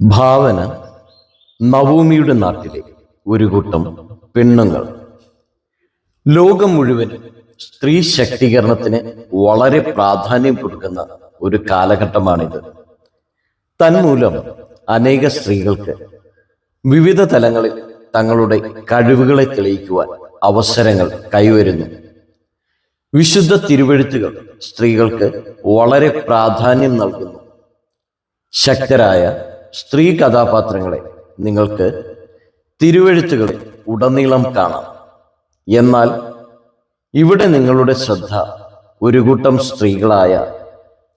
ഭാവന നവോമിയുടെ നാട്ടിലെ ഒരു കൂട്ടം പെണ്ണുങ്ങൾ. ലോകം മുഴുവൻ സ്ത്രീ ശക്തീകരണത്തിന് വളരെ പ്രാധാന്യം കൊടുക്കുന്ന ഒരു കാലഘട്ടമാണിത്. തന്മൂലം അനേക സ്ത്രീകൾക്ക് വിവിധ തലങ്ങളിൽ തങ്ങളുടെ കഴിവുകളെ തെളിയിക്കുവാൻ അവസരങ്ങൾ കൈവരുന്നു. വിശുദ്ധ തിരുവെഴുത്തുകൾ സ്ത്രീകൾക്ക് വളരെ പ്രാധാന്യം നൽകുന്നു. ശക്തരായ സ്ത്രീ കഥാപാത്രങ്ങളെ നിങ്ങൾക്ക് തിരുവഴുത്തുകളിൽ ഉടനീളം കാണാം. എന്നാൽ ഇവിടെ നിങ്ങളുടെ ശ്രദ്ധ ഒരു കൂട്ടം സ്ത്രീകളായ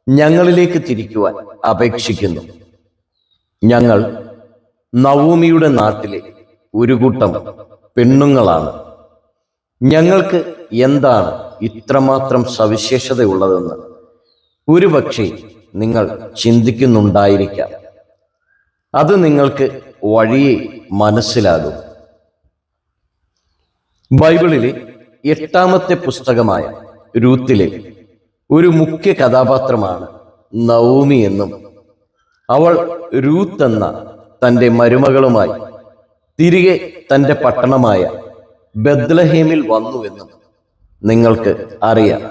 ഞങ്ങളിലേക്ക് തിരിക്കുവാൻ അപേക്ഷിക്കുന്നു. ഞങ്ങൾ നവോമിയുടെ നാട്ടിലെ ഒരു കൂട്ടം പെണ്ണുങ്ങളാണ്. ഞങ്ങൾക്ക് എന്താണ് ഇത്രമാത്രം സവിശേഷതയുള്ളതെന്ന് ഒരുപക്ഷെ നിങ്ങൾ ചിന്തിക്കുന്നുണ്ടായിരിക്കാം. അത് നിങ്ങൾക്ക് വഴിയെ മനസ്സിലാകും. ബൈബിളിലെ എട്ടാമത്തെ പുസ്തകമായ രൂത്തിലെ ഒരു മുഖ്യ കഥാപാത്രമാണ് നവോമി എന്നും അവൾ രൂത്ത് എന്ന തന്റെ മരുമകളുമായി തിരികെ തന്റെ പട്ടണമായ ബദ്ലഹേമിൽ വന്നുവെന്നും നിങ്ങൾക്ക് അറിയാം.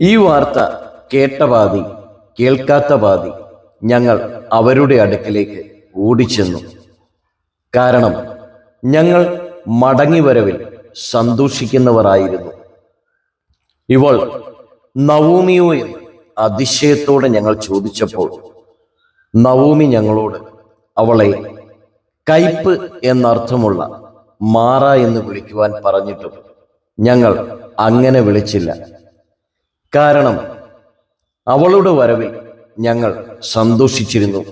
ഈ വാർത്ത കേട്ട പാതി കേൾക്കാത്ത പാതി ഞങ്ങൾ അവരുടെ അടുക്കിലേക്ക് ഓടിച്ചെന്നു. കാരണം ഞങ്ങൾ മടങ്ങിവരവിൽ സന്തോഷിക്കുന്നവരായിരുന്നു. ഇവൾ നവോമിയോ എന്ന് അതിശയത്തോടെ ഞങ്ങൾ ചോദിച്ചപ്പോൾ നവോമി ഞങ്ങളോട് അവളെ കയ്പ് എന്നർത്ഥമുള്ള മാറ എന്ന് വിളിക്കുവാൻ പറഞ്ഞിട്ടും ഞങ്ങൾ അങ്ങനെ വിളിച്ചില്ല. കാരണം അവളുടെ വരവിൽ ഞങ്ങൾ സന്തോഷിച്ചിരുന്നു.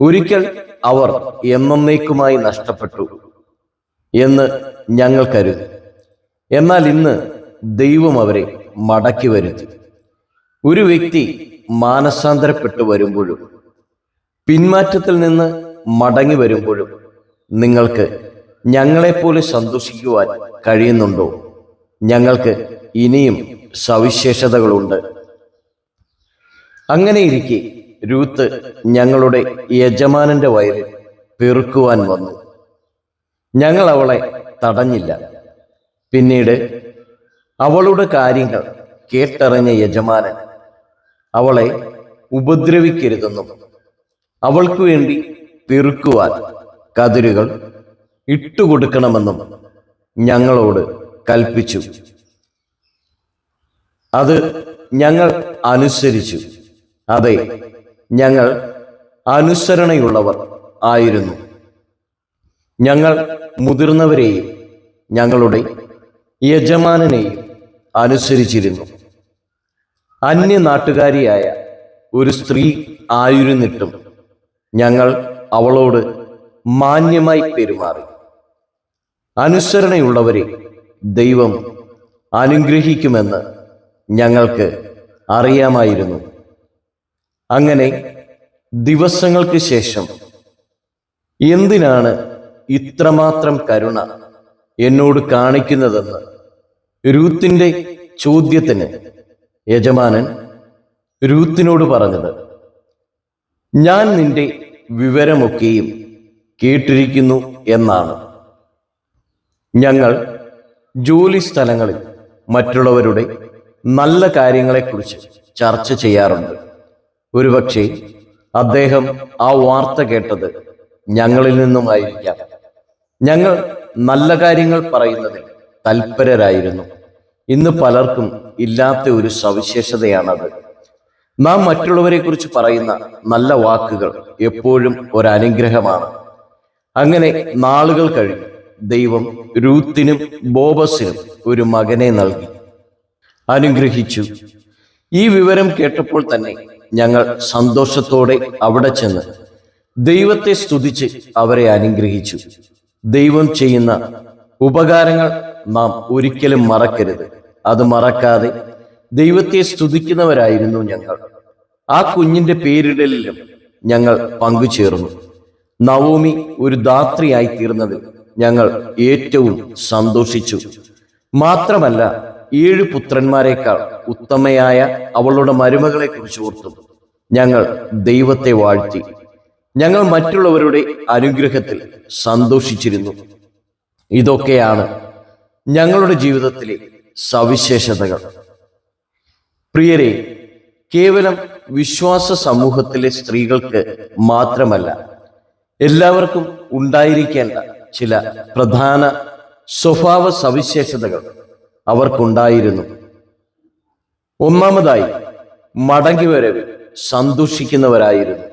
ഒരിക്കൽ അവർ എന്നേക്കുമായി നഷ്ടപ്പെട്ടു എന്ന് ഞങ്ങൾ കരുതി. എന്നാൽ ഇന്ന് ദൈവം അവരെ മടക്കി വരുത്തി. ഒരു വ്യക്തി മാനസാന്തരപ്പെട്ടു വരുമ്പോഴും പിന്മാറ്റത്തിൽ നിന്ന് മടങ്ങി വരുമ്പോഴും നിങ്ങൾക്ക് ഞങ്ങളെപ്പോലെ സന്തോഷിക്കുവാൻ കഴിയുന്നുണ്ടോ? ഞങ്ങൾക്ക് ഇനിയും സവിശേഷതകളുണ്ട്. അങ്ങനെയിരിക്കെ രൂത്ത് ഞങ്ങളുടെ യജമാനന്റെ വയലിൽ പെറുക്കുവാൻ വന്നു. ഞങ്ങൾ അവളെ തടഞ്ഞില്ല. പിന്നീട് അവളുടെ കാര്യങ്ങൾ കേട്ടറിഞ്ഞ യജമാനൻ അവളെ ഉപദ്രവിക്കരുതെന്നും അവൾക്ക് വേണ്ടി പെറുക്കുവാൻ കതിരുകൾ ഇട്ടുകൊടുക്കണമെന്നും ഞങ്ങളോട് കൽപ്പിച്ചു. അത് ഞങ്ങൾ അനുസരിച്ചു. അതെ ഞങ്ങൾ അനുസരണയുള്ളവർ ആയിരുന്നു. ഞങ്ങൾ മുതിർന്നവരെയും ഞങ്ങളുടെ യജമാനനെയും അനുസരിച്ചിരുന്നു. അന്യ നാട്ടുകാരിയായ ഒരു സ്ത്രീ ആയിരുന്നിട്ടും ഞങ്ങൾ അവളോട് മാന്യമായി പെരുമാറി. അനുസരണയുള്ളവരെ ദൈവം അനുഗ്രഹിക്കുമെന്ന് ഞങ്ങൾക്ക് അറിയാമായിരുന്നു. അങ്ങനെ ദിവസങ്ങൾക്ക് ശേഷം എന്തിനാണ് ഇത്രമാത്രം കരുണ എന്നോട് കാണിക്കുന്നതെന്ന് രൂത്തിന്റെ ചോദ്യത്തിന് യജമാനൻ രൂത്തിനോട് പറഞ്ഞത് ഞാൻ നിന്റെ വിവരമൊക്കെയും കേട്ടിരിക്കുന്നു എന്നാണ്. ഞങ്ങൾ ജോലി സ്ഥലങ്ങളിൽ മറ്റുള്ളവരുടെ നല്ല കാര്യങ്ങളെക്കുറിച്ച് ചർച്ച ചെയ്യാറുണ്ട്. ഒരുപക്ഷെ അദ്ദേഹം ആ വാർത്ത കേട്ടത് ഞങ്ങളിൽ നിന്നുമായിരിക്കാം. ഞങ്ങൾ നല്ല കാര്യങ്ങൾ പറയുന്നതിൽ തൽപരരായിരുന്നു. ഇന്ന് പലർക്കും ഇല്ലാത്ത ഒരു സവിശേഷതയാണത്. നാം മറ്റുള്ളവരെ കുറിച്ച് പറയുന്ന നല്ല വാക്കുകൾ എപ്പോഴും ഒരു അങ്ങനെ നാളുകൾ കഴിഞ്ഞു ദൈവം രൂത്തിനും ബോബസിനും ഒരു മകനെ നൽകി. അനുഗ്രഹിച്ചു. ഈ വിവരം കേട്ടപ്പോൾ തന്നെ ഞങ്ങൾ സന്തോഷത്തോടെ അവിടെ ചെന്ന് ദൈവത്തെ സ്തുതിച്ച് അവരെ അനുഗ്രഹിച്ചു. ദൈവം ചെയ്യുന്ന ഉപകാരങ്ങൾ നാം ഒരിക്കലും മറക്കരുത്. അത് മറക്കാതെ ദൈവത്തെ സ്തുതിക്കുന്നവരായിരുന്നു ഞങ്ങൾ. ആ കുഞ്ഞിന്റെ പേരിടലിലും ഞങ്ങൾ പങ്കുചേർന്നു. നവോമി ഒരു ധാത്രിയായി തീർന്നതിൽ ഞങ്ങൾ ഏറ്റവും സന്തോഷിച്ചു. മാത്രമല്ല ഏഴ് പുത്രന്മാരെക്കാൾ ഉത്തമയായ അവളുടെ മരുമകളെ കുറിച്ച് ഓർത്തും. ഞങ്ങൾ ദൈവത്തെ വാഴ്ത്തി. ഞങ്ങൾ മറ്റുള്ളവരുടെ അനുഗ്രഹത്തിൽ സന്തോഷിച്ചിരുന്നു. ഇതൊക്കെയാണ് ഞങ്ങളുടെ ജീവിതത്തിലെ സവിശേഷതകൾ. പ്രിയരെ കേവലം വിശ്വാസ സമൂഹത്തിലെ സ്ത്രീകൾക്ക് മാത്രമല്ല എല്ലാവർക്കും ഉണ്ടായിരിക്കേണ്ട ചില പ്രധാന സ്വഭാവ സവിശേഷതകൾ അവർക്കുണ്ടായിരുന്നു. ഒന്നാമതായി മടങ്ങി വരവ് സന്തോഷിക്കുന്നവരായിരുന്നു.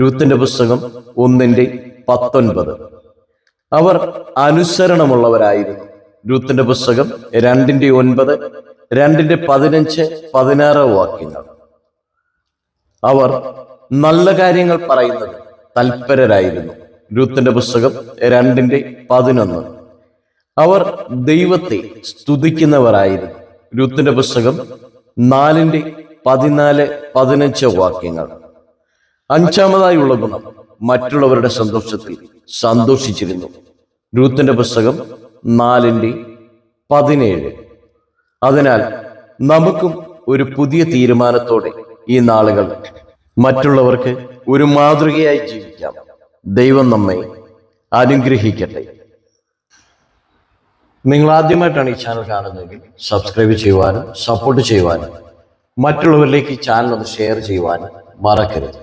രൂത്തിന്റെ പുസ്തകം ഒന്നിന്റെ പത്തൊൻപത്. അവർ അനുസരണമുള്ളവരായിരുന്നു. രൂത്തിന്റെ പുസ്തകം രണ്ടിന്റെ ഒൻപത് രണ്ടിന്റെ പതിനഞ്ച് പതിനാറ് വാക്യങ്ങൾ. അവർ നല്ല കാര്യങ്ങൾ പറയുന്നത് തൽപരരായിരുന്നു. രൂത്തിന്റെ പുസ്തകം രണ്ടിന്റെ പതിനൊന്ന്. അവർ ദൈവത്തെ സ്തുതിക്കുന്നവരായിരുന്നു. രുത്തിന്റെ പുസ്തകം നാലിന്റെ പതിനാല് പതിനഞ്ച് വാക്യങ്ങൾ. അഞ്ചാമതായുള്ള ഗുണം മറ്റുള്ളവരുടെ സന്തോഷത്തിൽ സന്തോഷിച്ചിരുന്നു. രൂത്തിന്റെ പുസ്തകം നാലിന്റെ പതിനേഴ്. അതിനാൽ നമുക്കും ഒരു പുതിയ തീരുമാനത്തോടെ ഈ നാളുകൾ മറ്റുള്ളവർക്ക് ഒരു മാതൃകയായി ജീവിക്കാം. ദൈവം നമ്മെ അനുഗ്രഹിക്കട്ടെ. നിങ്ങൾ ആദ്യമായിട്ടാണ് ഈ ചാനൽ കാണുന്നതെങ്കിൽ സബ്സ്ക്രൈബ് ചെയ്യുവാനും സപ്പോർട്ട് ചെയ്യുവാനും മറ്റുള്ളവരിലേക്ക് ഈ ചാനൽ ഒന്ന് ഷെയർ ചെയ്യുവാനും മറക്കരുത്.